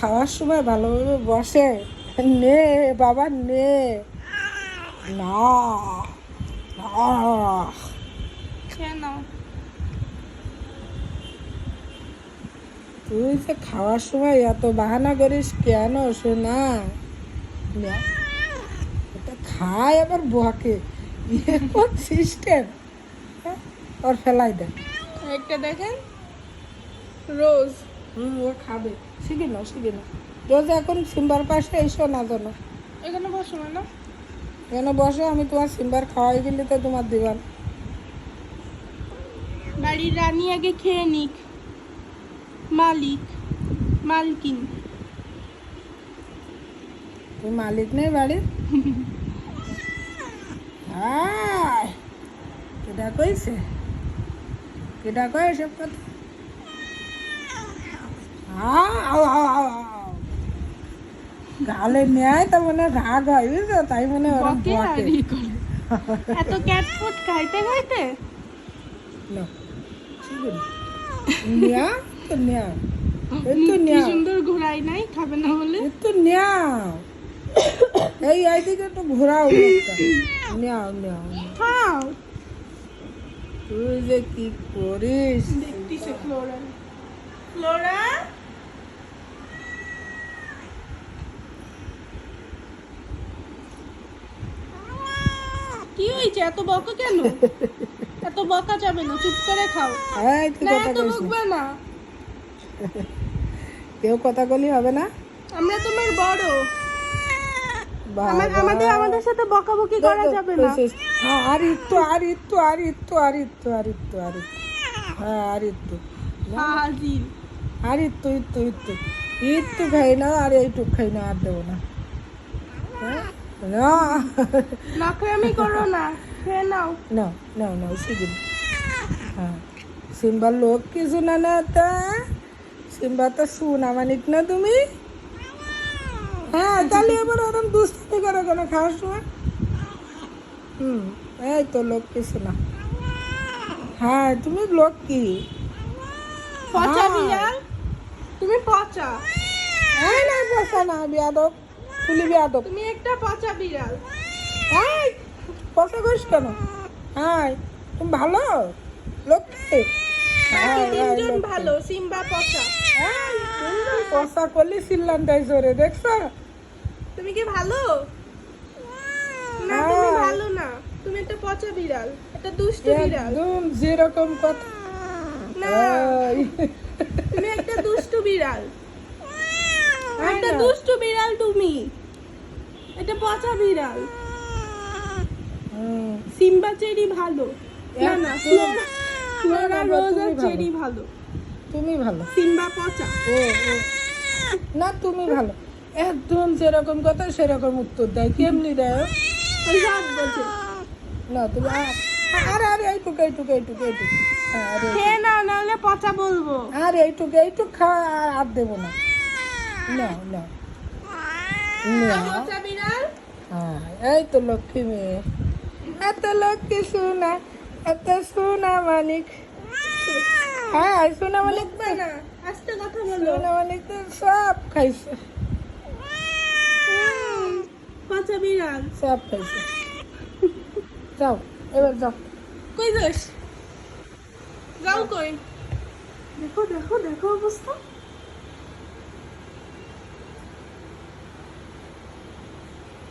খাওয়ার সময় ভালোভাবে বসে নে বাবা নে। না তুই যে খাওয়ার সময় এত বাহানা করিস কেন শোনা না। এটা খায় আবার বকে সিস্টেম ওর ফেলাই দেয় একটা দেখেন। রোজ। হুম ও খাবে। শিখে নাও শিখে নাও। রোজ এখন সিম্বার পাশে এসো না যেন। এখানে বসো না কেন বসো আমি তোমার সিম্বার খাওয়াই গেলে তো তোমার দিবান। বাড়ির রানী আগে খেয়ে নিক। মালিক মালকিন। তুই মালিক নেই বাড়ির? হায় কেটা কইছে কেটা কয় এসব কথা? গালে নেয় তো মনে রাগ হয় বুঝছ? তাই মনে বকে এত ক্যাট ফুড খাইতে খাইতে। নেয়া তো নেয়া। এই তো কি সুন্দর ঘোরাই নাই খাবে না বলে? এই একটু ঘোরাও। নেয়াও নেয়াও। খাও। তুই যে কি করিস? দেখতেছে ফ্লোরা ফ্লোরা কি হয়েছে? এত বকা কেন? এত বকা যাবে না চুপ করে খাও। তুই না এত বকবে না। কেউ কথা বলি হবে না? আমরা তোমার বড়। আমাদের আমাদের সাথে বকাবকি করা যাবে না। হ্যাঁ, আর একটু আর একটু আর একটু আর একটু আর একটু আর একটু হ্যাঁ আর একটু হাজির। আর একটু একটু একটু একটু খাই না আর এইটুক খাই না আর দেবো না। হ্যাঁ? না। নখরামি করো না খেয়ে নাও। না না না শিখিন হ্যাঁ। সিম্বার লোক কিছু না না তা? সিম্বা তো শুনা মানিক না তুমি? হ্যাঁ তাহলে এবার ওরকম দুষ্টি করো কেন খাওয়ার সময়? হুম এই তো লোক কিছু না হ্যাঁ তুমি লোক কি? পচা হ্যাঁ। বিড়াল? তুমি পচা? এই না পয়সা না বিয়াদব তুলি বিয়াদব তুমি একটা পচা বিড়াল। এই পয়সা করিস কেন? হ্যাঁ তুমি ভালো? লোক কি বাকি হ্যাঁ, তিনজন ভালো সিম্বা পচা। পয়সা করলি জোরে দেখছ? তুমি কি ভালো? না তুমি। ভালো না। তুমি একটা পচা বিড়াল একটা দুষ্ট বিড়াল। একদম যেরকম কথা। না তুমি একটা দুষ্ট বিড়াল। একটা। দুষ্ট বিড়াল তুমি। এটা পচা বিড়াল। সিম্বা চেরি ভালো। না না একদম। ফ্লোরা ফ্লোরা না, না, রোজ আর চেরি ভালো। তুমি ভালো। সিম্বা পচা। ও। না তুমি ভালো। একদম যেরকম কথা সেরকম উত্তর দেয়। কেমনি দেয়? ওই সাত বছর না তুমি আরে আরে এইটুকু এইটুকু এইটুকু এইটুকু। হ্যাঁ, না নাহলে পচা বলব। আর এইটুকু এইটুকু আর আর দেবো না। না না না পচা বিড়াল হ্যাঁ এই তো লক্ষ্মী মেয়ে এত লক্ষ্মী সোনা এত সোনা মানিক হ্যাঁ সোনা মানিক সোনা মানিক তো সব খাইছে সব খাইছে যাও এবার যাও কই যাস যাও কই দেখো দেখো দেখো অবস্থা